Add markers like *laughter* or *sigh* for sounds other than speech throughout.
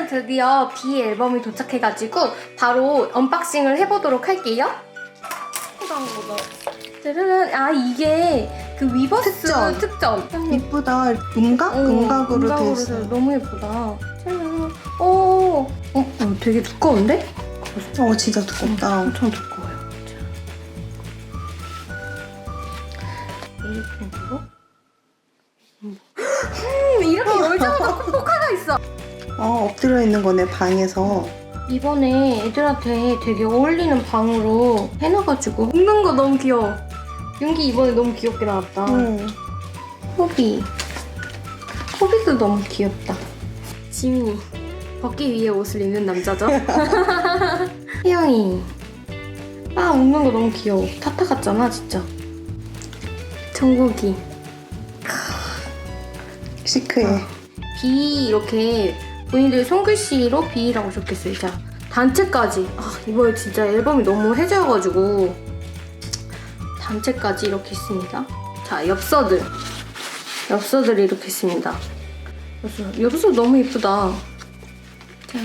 오늘은 드디어 B 앨범이 도착해가지고 바로 언박싱을 해보도록 할게요. 짜라란. 아 이게 그 위버스 특전. 이쁘다. 음각? 어, 음각으로 돼 있어. 돼. 너무 예쁘다. 짜란. 오, 어, 어, 되게 두꺼운데? 어, 진짜 두껍다. 엄청 두꺼워요. 있는 거네, 방에서. 이번에 애들한테 되게 어울리는 방으로 해놔가지고 웃는 거 너무 귀여워. 윤기 이번에 너무 귀엽게 나왔다. 응. 호비. 호비도 너무 귀엽다. 지민이. 벗기 위해 옷을 입는 남자죠? *laughs* *laughs* 혜영이. 아, 웃는 거 너무 귀여워. 타타 같잖아, 진짜. 정국이. 시크해. 어. B 이렇게 본인들 손글씨로 B라고 적혔어요. 자, 단체까지. 아, 이번에 진짜 앨범이 너무 해져가지고 단체까지 이렇게 있습니다. 자, 엽서들. 엽서들이 이렇게 있습니다. 엽서, 엽서 너무 예쁘다. 짠.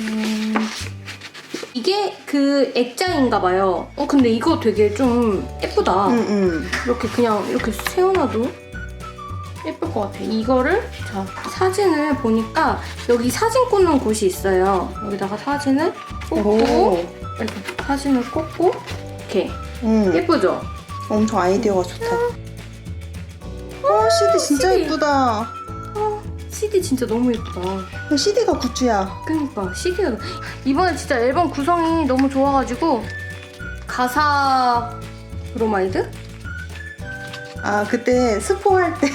이게 그 액자인가 봐요. 어, 근데 이거 되게 좀 예쁘다. 응, 응. 이렇게 그냥 이렇게 세워놔도 예쁠 것 같아. 이거를 자 사진을 보니까 여기 사진 꽂는 곳이 있어요. 여기다가 사진을 꽂고 오. 이렇게 사진을 꽂고 이렇게 응. 예쁘죠? 엄청 아이디어가 좋다. 어, CD 진짜 CD. 예쁘다. CD 진짜 너무 예쁘다. CD가 굿즈야. 그러니까 CD가 이번에 진짜 앨범 구성이 너무 좋아가지고 가사 브로마이드? 아, 그때 스포 할 때,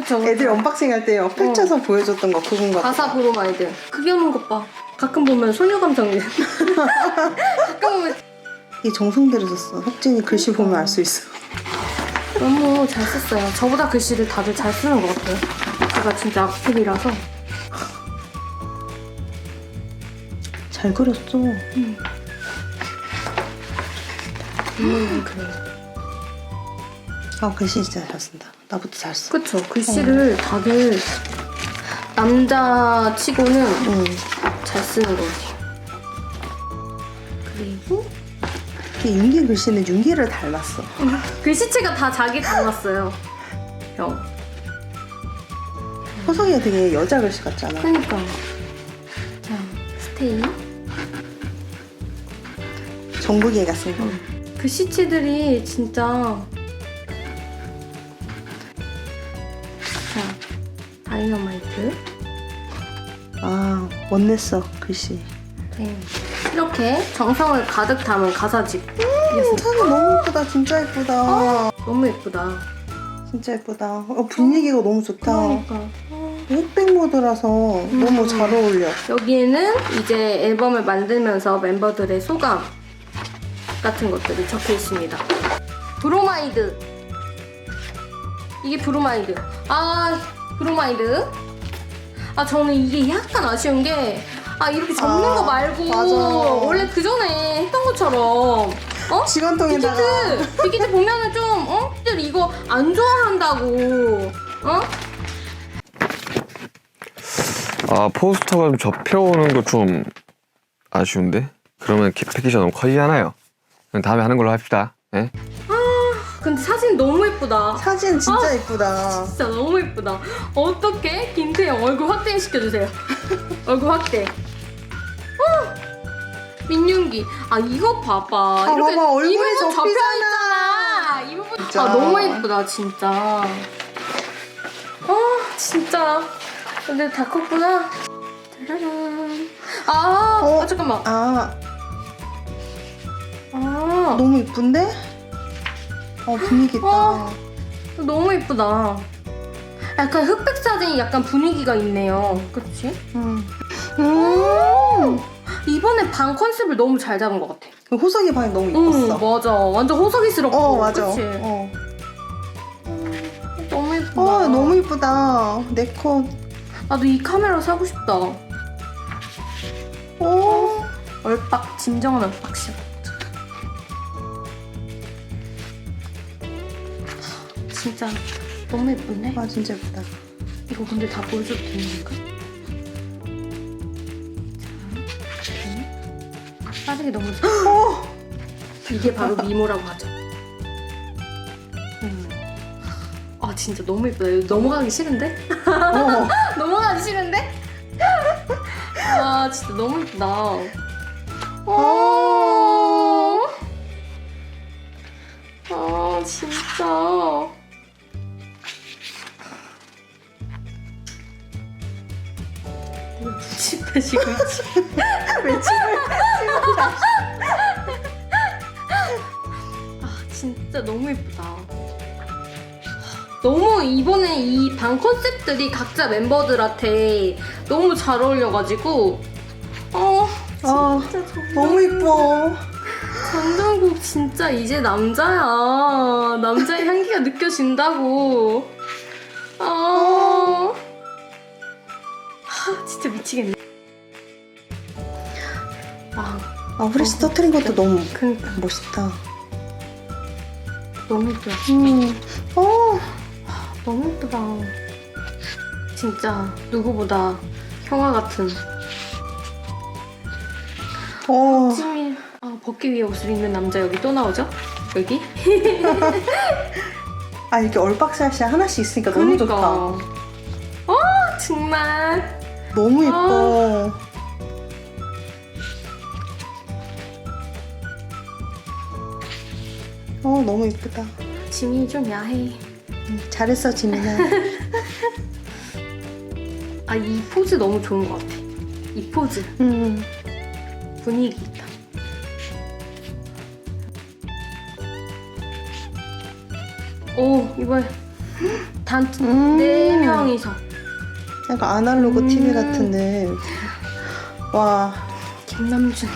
그쵸. 그쵸. 애들 언박싱 할 때 펼쳐서 보여줬던 거 그건가 봐. 가사 브로마이드. 그게 오는 것 봐. 가끔 보면 소녀 감성이. *laughs* 가끔 보면 이 정성들을 썼어. 혁진이 글씨 보면 알 수 있어. 너무 잘 썼어요. 저보다 글씨를 다들 잘 쓰는 것 같아요. 제가 진짜 악필이라서. 잘 그렸어. 음, 그래요. 아, 글씨 진짜 잘 쓴다. 나부터 잘 써. 그쵸. 글씨를 다들 남자 치고는 응. 잘 쓰는 것 같아요. 그리고 이게 윤기 글씨는 윤기를 닮았어. *laughs* 글씨체가 다 자기 닮았어요. 형. 호석이가 되게 여자 글씨 같잖아. 그러니까. 자, 스테이. 정국이가 쓴 거. 글씨체들이 진짜 다이너마이트 아, 원냈어, 글씨. 네. 이렇게 정성을 가득 담은 가사집 찬이 너무 예쁘다, 진짜 예쁘다. 너무 예쁘다 진짜 예쁘다. 어, 분위기가 너무 좋다. 그러니까 흑백 모드라서 너무 잘 어울려. 여기에는 이제 앨범을 만들면서 멤버들의 소감 같은 것들이 적혀 있습니다 브로마이드 이게 브로마이드 아 브로마이드 아 저는 이게 약간 아쉬운 게 아 이렇게 접는 아, 거 말고 맞아. 원래 그 전에 했던 것처럼 어? 직원통에다가 빅키즈 빅키즈 보면은 좀 어? 들 이거 안 좋아한다고 어? 아 포스터가 좀 접혀오는 거 좀 아쉬운데? 그러면 기- 패키지가 너무 커지잖아요. 그럼 다음에 하는 걸로 합시다. 예? 근데 사진 너무 예쁘다 사진 진짜 아. 예쁘다. 진짜 너무 예쁘다. 어떻게 김태형 얼굴 확대 시켜주세요. *laughs* 얼굴 확대. 어! 민윤기. 아 이거 봐봐. 아, 이렇게 봐봐, 얼굴이 이 부분 접히잖아. 접혀있잖아. 이 부분. 진짜. 아 너무 예쁘다 진짜. 아 진짜. 근데 다 컸구나. 짜라란. 아, 어? 아 잠깐만. 아, 아 너무 예쁜데? 어, 분위기 있다. 어. 너무 예쁘다. 약간 흑백 사진이 약간 분위기가 있네요. 그렇지? 음. 음. 이번에 방 컨셉을 너무 잘 잡은 것 같아. 그 호석이 방이 너무 응, 예뻤어. 맞아. 완전 호석이스럽고. 어, 맞아. 그치? 어. 너무 예쁘다. 어, 너무 예쁘다. 내 컷. 나도 이 카메라 사고 싶다. 오. 얼빡, 진정한 얼빡샷. 진짜 너무 예쁜데? 아 진짜 예쁘다. 이거 근데 다 보여줘도 되는 건가? 빠르게 넘어져. 어! 이게 바로 미모라고 하죠. 음. 아 진짜 너무 예쁘다. 이거 넘어가기 싫은데? 어. *laughs* 넘어가기 싫은데? 아 진짜 너무 예쁘다. 집에 지금 *laughs* 왜아 진짜 너무 예쁘다. 너무 이번에 이 방 컨셉들이 각자 멤버들한테 너무 잘 어울려가지고 어 아, 너무 이뻐. 전정국 진짜 이제 남자야. 남자의 향기가 느껴진다고. 아, 아 진짜 미치겠네. 아, 아, 후레쉬 터트린 것도 너무 그니까 멋있다. 너무 예쁘다. 음. 어. 너무 예쁘다. 진짜 누구보다 형아 같은 어. 찜이 아, 벗기 위해 옷을 입는 남자 여기 또 나오죠? 여기? *laughs* 아, 이렇게 얼박살씩 하나씩 있으니까 너무 좋다. 어 정말 너무 예뻐. 어, 너무 예쁘다. 짐이 좀 야해. 음, 잘했어, 지민아. *laughs* 아 이 포즈 너무 좋은 것 같아. 이 포즈 음. 분위기 있다. 오 이번에 단네 음. 명이서 약간 아날로그 음. TV 같은 느 와, 김남준.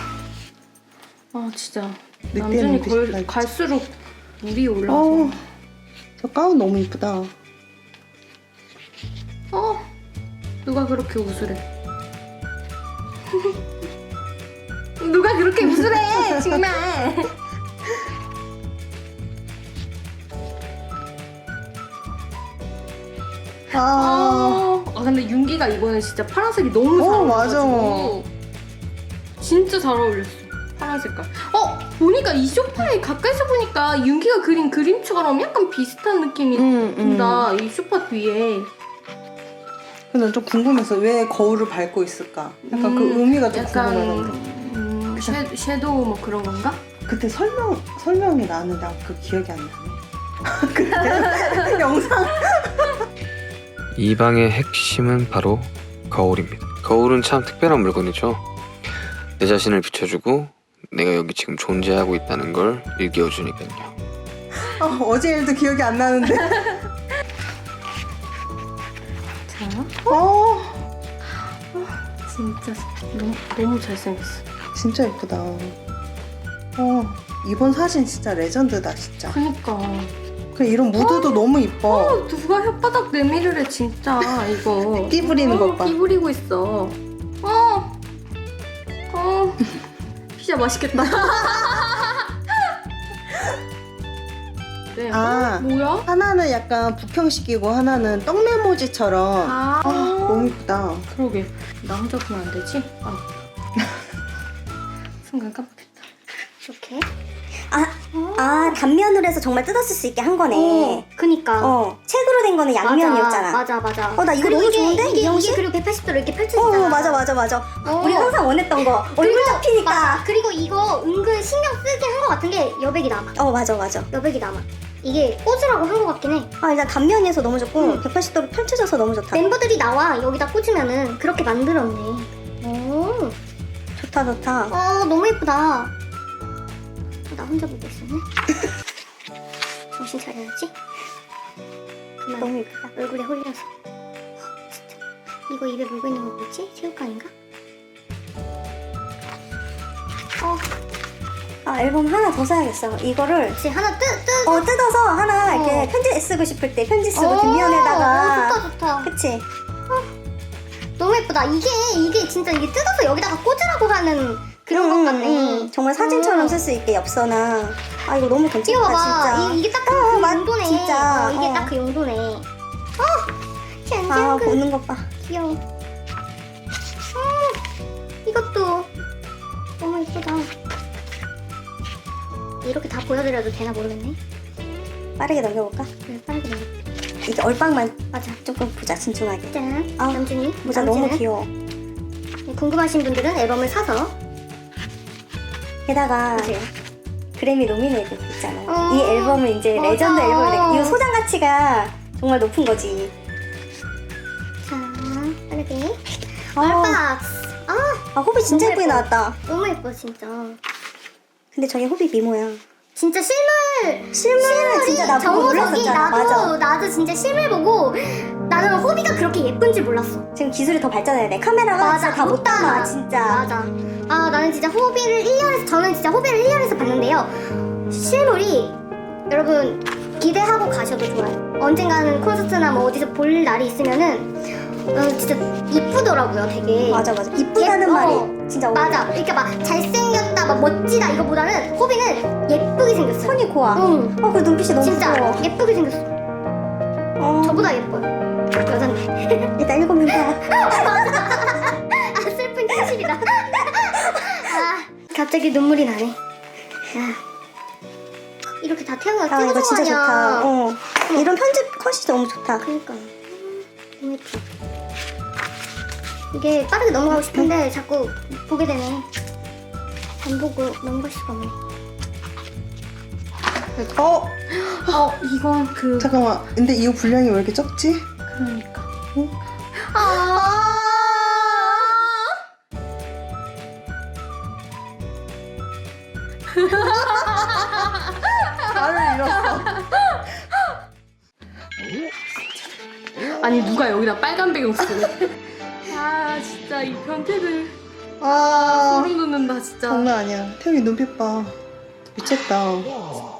아 진짜 늑대 남준이 눈빛이 걸. 갈수록 물이 올라서. 어. 저 가운 너무 이쁘다. 어 누가 그렇게 웃으래? *laughs* 누가 그렇게 웃으래 정말. *laughs* 아, 아, 아 근데 윤기가 이번에 진짜 파란색이 너무 잘 어, 어울려가지고 진짜 잘 어울렸어 파란 색깔. 어 보니까 이 소파에 가까이서 보니까 윤기가 그린 그림처럼 약간 비슷한 느낌이 음, 음. 든다 이 소파 뒤에. 근데 난좀 궁금해서 왜 거울을 밟고 있을까? 약간 그 음, 의미가 좀 약간 궁금하던데. 음, 섀, 섀도우 뭐 그런 건가? 그때 설명 설명이 나는데 그 기억이 안 나네. *laughs* 그때 *laughs* 영상 이 방의 핵심은 바로 거울입니다. 거울은 참 특별한 물건이죠. 내 자신을 비춰주고 내가 여기 지금 존재하고 있다는 걸 일깨워주니까요. 어, 어제 일도 기억이 안 나는데. 자, 어, 진짜 너무, 너무 잘생겼어. 진짜 예쁘다. 어, 이번 사진 진짜 레전드다 진짜. 그니까. 그 이런 무드도 너무 이뻐. 어, 누가 혓바닥 내밀으래 진짜 이거. *laughs* 끼 부리는 것 봐. 끼 부리고 있어. 어. 어. 피자 맛있겠다. *laughs* 네. 아. 어, 뭐야? 하나는 약간 부평식이고 하나는 떡메모지처럼. 아. 아, 너무 이쁘다. 그러게. 나 혼자 보면 안 되지? 아. *laughs* 순간 깜빡했다. 이렇게. 아, 아 단면으로 해서 정말 뜯었을 수 있게 한 거네. 어, 그니까. 어, 책으로 된 거는 양면이었잖아. 맞아, 맞아. 맞아. 어, 나 이거 그리고 너무 이게, 좋은데? 이게, 이게 씨? 그리고 180도로 이렇게 어, 펼쳐지잖아. 어, 맞아, 맞아, 맞아. 어. 우리 항상 원했던 거. 얼굴 잡히니까. 맞아. 그리고 이거 은근 신경 쓰게 한 것 같은 게 여백이 남아. 어, 맞아, 맞아. 여백이 남아. 이게 꽂으라고 한 것 같긴 해. 아, 일단 단면에서 너무 좋고, 응. 180도로 펼쳐져서 너무 좋다. 멤버들이 나와 여기다 꽂으면은 그렇게 만들었네. 오, 좋다, 좋다. 어, 너무 예쁘다. 어, 나 혼자 보고 있었네. *laughs* 정신 차려야지. 그만 너무 예쁘다. 얼굴에 홀려서. 진짜. 이거 입에 물고 있는 거 뭐지? 새우깡인가? 어, 아, 앨범 하나 더 사야겠어. 이거를, 혹시 하나 뜨, 뜨. 어, 뜯어서 하나 이렇게 어. 편지 쓰고 싶을 때 편지 쓰고 어, 뒷면에다가. 어, 좋다, 좋다. 그치? 너무 예쁘다. 이게, 이게 진짜 이게 뜯어서 여기다가 꽂으라고 하는 그런 응, 것 응, 같네. 응. 정말 사진처럼 어. 쓸수 있게 엽서나. 아, 이거 너무 괜찮다, 봐봐. 진짜. 이, 이게 딱그 어, 맞- 용도네. 진짜. 어, 이게 어. 딱 그 용도네. 어! 아, 짠짠. 보는 것 봐. 귀여워. 음, 이것도 너무 예쁘다. 이렇게 다 보여드려도 되나 모르겠네. 빠르게 넘겨볼까? 그래, 빠르게 넘겨. 이게 얼빵만 맞아. 조금 보자 신중하게. 짠. 아, 남준이. 모자 너무 남준은 귀여워. 궁금하신 분들은 앨범을 사서 게다가. 그래미 노미네이트 있잖아. 어, 이 앨범은 이제 맞아. 레전드 앨범이 이 소장 가치가 정말 높은 거지. 자, 빠르게. 아, 얼박스. 아, 아 호비 진짜 예쁘게 예뻐. 나왔다. 너무 예뻐 진짜. 근데 저게 호비 미모야. 진짜 실물 실물은 진짜 나 보고 정우석이. 나도 맞아. 나도 진짜 실물 보고 나는 호비가 그렇게 예쁜 줄 몰랐어. 지금 기술이 더 발전해야 돼. 카메라가 진짜 다못 담아 진짜. 맞아. 아 나는 진짜 호비를 1년에서 저는 진짜 호비를 1년에서 봤는데요. 실물이 여러분 기대하고 가셔도 좋아요. 언젠가는 콘서트나 뭐 어디서 볼 날이 있으면은 어, 진짜 이쁘더라고요, 되게. 맞아 맞아. 이쁘다는 예- 말이 어, 진짜 맞아. 그러니까 막 잘생겼다, 막 멋지다 이거보다는 호비는 예쁘게 생겼어요. 손이 고와. 응. 어, 그 눈빛이 너무 진짜 부러워. 예쁘게 생겼어. 어, 저보다 예뻐요. 여잔데. 일단 일곱 명 다. *laughs* 아 갑자기 눈물이 나네. 아 이렇게 다 태우가 아, 이거 진짜 좋다. 어. 이런 편집 컷이 너무 좋다. 그니까 너무 예뻐. 이게 빠르게 넘어가고 싶은데 자꾸 보게 되네. 안 보고 넘어갈 수가 없네. 어 어 이건 그 잠깐만. 근데 이거 분량이 왜 이렇게 적지? 그러니까. 말을 잃었어. 아니 누가 여기다 빨간 배경 쓰고? 아 진짜 이 변태들 아 소름 돋는다 진짜. 장난 아니야. 태용이 눈빛 봐. 미쳤다.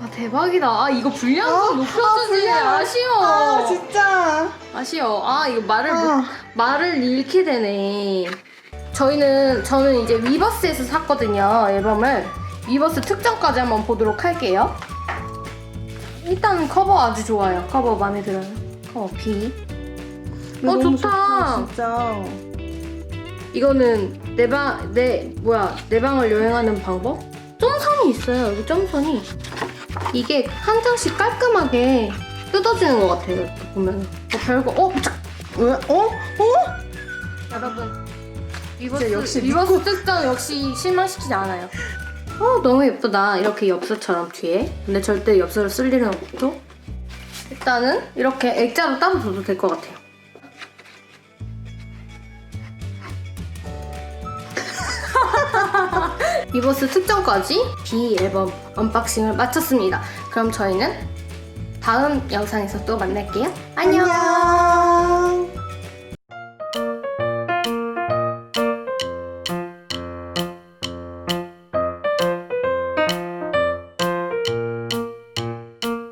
아 대박이다. 아 이거 분량 아, 좀 높여주지. 아, 쉬워 아 진짜. 아쉬워. 아 이거 말을 못- 아. 말을 잃게 되네. 저희는 저는 이제 위버스에서 샀거든요 앨범을. 위버스 특전까지 한번 보도록 할게요. 일단 커버 아주 좋아요. 커버 마음에 들어요. 커버 B. 어, 너무 좋다. 진짜. 이거는 내 방, 내, 뭐야, 내 방을 여행하는 방법? 점선이 있어요, 여기 점선이. 이게 한 장씩 깔끔하게 뜯어지는 것 같아요, 이렇게 보면. 어, 별거, 어? 자, 왜? 어? 어? 여러분. 위버스, 진짜 역시 위버스 특전 역시 실망시키지 않아요. 어, 너무 예쁘다. 이렇게 엽서처럼 뒤에. 근데 절대 엽서를 쓸 일은 없죠? 일단은 이렇게 액자로 따로 둬도 될 것 같아요. 위버스 특전까지 B 앨범 언박싱을 마쳤습니다. 그럼 저희는 다음 영상에서 또 만날게요. 안녕. 안녕.